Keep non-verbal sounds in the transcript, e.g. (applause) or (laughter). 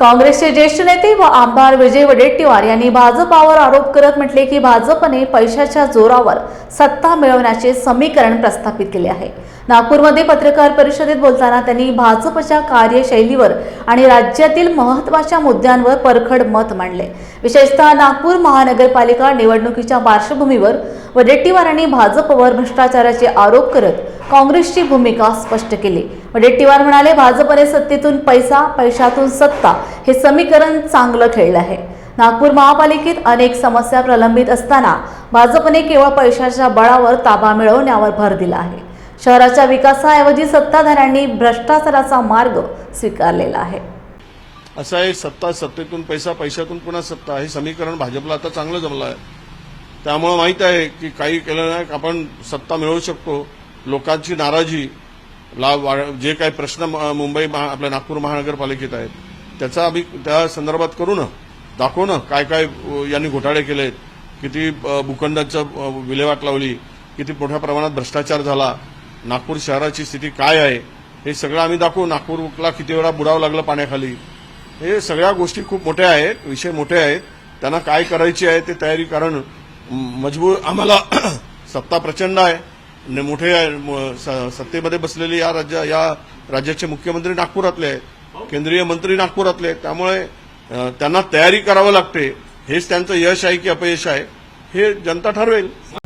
काँग्रेसचे ज्येष्ठ नेते व आमदार विजय वडेट्टीवार यांनी भाजपावर आरोप करत म्हटले की भाजपने पैशाच्या जोरावर सत्ता मिळवण्याचे समीकरण प्रस्थापित केले आहे. नागपूरमध्ये पत्रकार परिषदेत बोलताना त्यांनी भाजपच्या कार्यशैलीवर आणि राज्यातील महत्त्वाच्या मुद्द्यांवर परखड मत मांडले. विशेषतः नागपूर महानगरपालिका निवडणुकीच्या पार्श्वभूमीवर वडेट्टीवारांनी भाजपवर भ्रष्टाचाराचे आरोप करत काँग्रेसची भूमिका स्पष्ट केली. वडेट्टीवार म्हणाले भाजपने सत्तेतून पैसा पैशातून सत्ता हे समीकरण चांगलं खेळलं आहे. नागपूर महापालिकेत अनेक समस्या प्रलंबित असताना भाजपने केवळ पैशाच्या बळावर ताबा मिळवण्यावर भर दिला आहे. शहराच्या विकासाऐवजी सत्ताधाऱ्यांनी भ्रष्टाचाराचा मार्ग स्वीकारलेला आहे. असं आहे सत्ता सत्तेतून पैसा पैशातून पुन्हा सत्ता. हे समीकरण भाजपला आता चांगलं जमलं आहे. त्यामुळे माहीत आहे की काही केलं नाही आपण सत्ता मिळवू शकतो. लोकांची नाराजी ला वा- जे काही प्रश्न म- मुंबई महा आपल्या नागपूर महानगरपालिकेत आहेत त्याचा आम्ही त्या संदर्भात करू ना. दाखवू ना काय काय यांनी घोटाळे केलेत किती भूखंडांचं भूखंडाचं विल्हेवाट लावली किती मोठ्या प्रमाणात भ्रष्टाचार झाला नागपूर शहराची स्थिती काय आहे हे सगळं आम्ही दाखवू. नागपूरला किती वेळा बुडावं लागलं पाण्याखाली. हे सगळ्या गोष्टी खूप मोठ्या आहेत विषय मोठे आहेत. त्यांना काय करायची आहे ते तयारी कारण मजबूर आम्हाला (clears throat) सत्ता प्रचंड आहे. मोठे स- सत्तेमध्ये बसलेले या राज्य या राज्याचे मुख्यमंत्री नागपुरातले आहेत. केंद्रीय मंत्री नागपुरातले आहेत. त्यामुळे त्यांना तयारी करावं लागते. हेच त्यांचं यश आहे की अपयश आहे हे जनता ठरवेल.